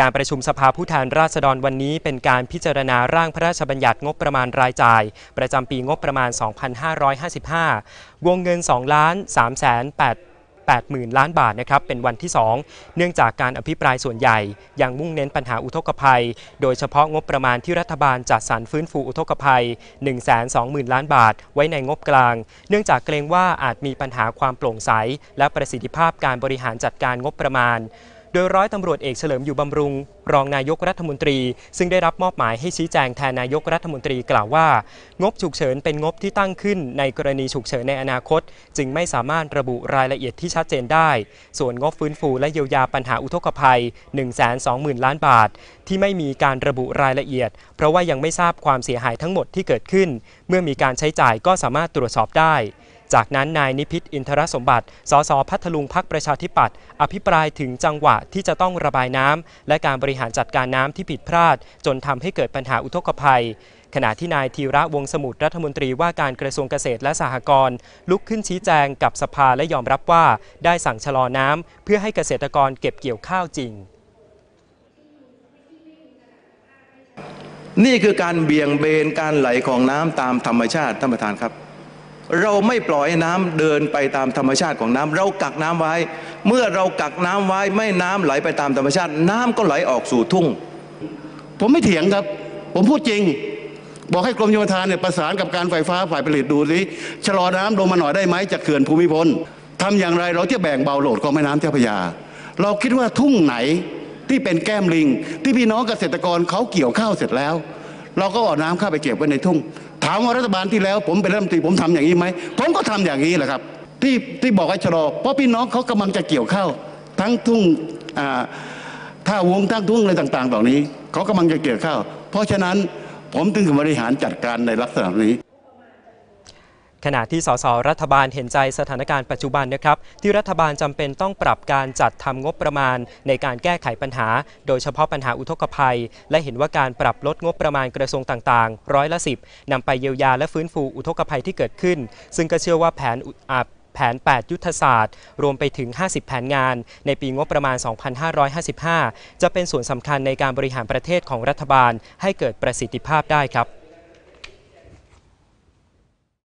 การประชุมสภาผู้แทนราษฎรวันนี้เป็นการพิจารณาร่างพระราชบัญญัติงบประมาณรายจ่าย ประจำปีงบประมาณ 2555 วงเงิน 2 ล้าน3แสน8 80,000 ล้านบาทนะครับเป็นวันที่ 2 เนื่องจากการอภิปรายส่วนใหญ่ ยังมุ่งเน้นปัญหาอุทกภัย โดยเฉพาะงบประมาณที่รัฐบาลจัดสรรฟื้นฟูอุทกภัย 120,000 ล้านบาท ไว้ในงบกลาง เนื่องจากเกรงว่าอาจมีปัญหาความโปร่งใส และประสิทธิภาพการบริหารจัดการงบประมาณ ดยร้อยตำรวจเอกเฉลิมอยู่บำรุง รองนายกรัฐมนตรี ซึ่งได้รับมอบหมายให้ชี้แจงแทนนายกรัฐมนตรีกล่าวว่า งบฉุกเฉินเป็นงบที่ตั้งขึ้นในกรณีฉุกเฉินในอนาคต จึงไม่สามารถระบุรายละเอียดที่ชัดเจนได้ ส่วนงบฟื้นฟูและเยียวยาปัญหาอุทกภัย 120,000 ล้านบาท ที่ไม่มีการระบุรายละเอียด เพราะว่ายังไม่ทราบความเสียหายทั้งหมดที่เกิดขึ้น เมื่อมีการใช้จ่ายก็สามารถตรวจสอบได้ จากนั้นนายนิพิษอินทรสมบัติ สสพัทลุงพักประชาธิปัตย์อภิปรายถึงจังหวะที่จะต้องระบายน้ำและการบริหารจัดการน้ำที่ผิดพลาด จนทำให้เกิดปัญหาอุทกภัย ขณะที่นายธีระวงสมุทรรัฐมนตรีว่าการกระทรวงเกษตรและสหกรณ์ลุกขึ้นชี้แจงกับสภาและยอมรับว่า ได้สั่งชะลอน้ำเพื่อให้เกษตรกรเก็บเกี่ยวข้าวจริง นี่คือการเบี่ยงเบนการไหลของน้ำตามธรรมชาติท่านประธานครับ เราไม่ปล่อยให้น้ำเดินไปตามธรรมชาติของน้ำเรากักน้ำไว้ เมื่อเรากักน้ำไว้ไม่น้ำไหลไปตามธรรมชาติ น้ำก็ไหลออกสู่ทุ่ง ผมไม่เถียงครับ ผมพูดจริง บอกให้กรมโยธาเนี่ยประสานกับการไฟฟ้าฝ่ายผลิตดูสิชะลอน้ำลงมาหน่อยได้ไหมจากเขื่อนภูมิพลทำอย่างไรเราจะแบ่งเบาโหลดของแม่น้ำเจ้าพระยา เราคิดว่าทุ่งไหนที่เป็นแก้มลิง ที่พี่น้องเกษตรกรเขาเกี่ยวข้าวเสร็จแล้ว เราก็เอาน้ำเข้าไปเก็บไว้ในทุ่ง ถามว่ารัฐบาลที่แล้ว ผมเป็นรัฐมนตรีผมทำอย่างนี้ไหมผมก็ทำอย่างนี้แหละครับ ที่ที่บอกให้ชะลอเพราะพี่น้องเขากำลังจะเกี่ยวข้าวทั้งทุ่งท่าวงทั้งทุ่งอะไรต่าง ๆ เหล่านี้เขากำลังจะเกี่ยวข้าวเพราะฉะนั้นผมถึงบริหารจัดการในลักษณะนี้ ขณะที่สสรัฐบาลเห็นใจสถานการณ์ปัจจุบันนะครับที่รัฐบาลจำเป็นต้องปรับการจัดทำงบประมาณ ในการแก้ไขปัญหา โดยเฉพาะปัญหาอุทกภัย และเห็นว่าการปรับลดงบประมาณกระทรวงต่างๆ ร้อยละ10นำไปเยียวยาและฟื้นฟูอุทกภัยที่เกิดขึ้น ซึ่งก็เชื่อว่าแผนอ่าแผน 8 ยุทธศาสตร์ รวมไปถึง 50 แผนงาน ในปีงบประมาณ 2555 จะเป็นส่วนสำคัญในการบริหารประเทศของรัฐบาลให้เกิดประสิทธิภาพได้ครับ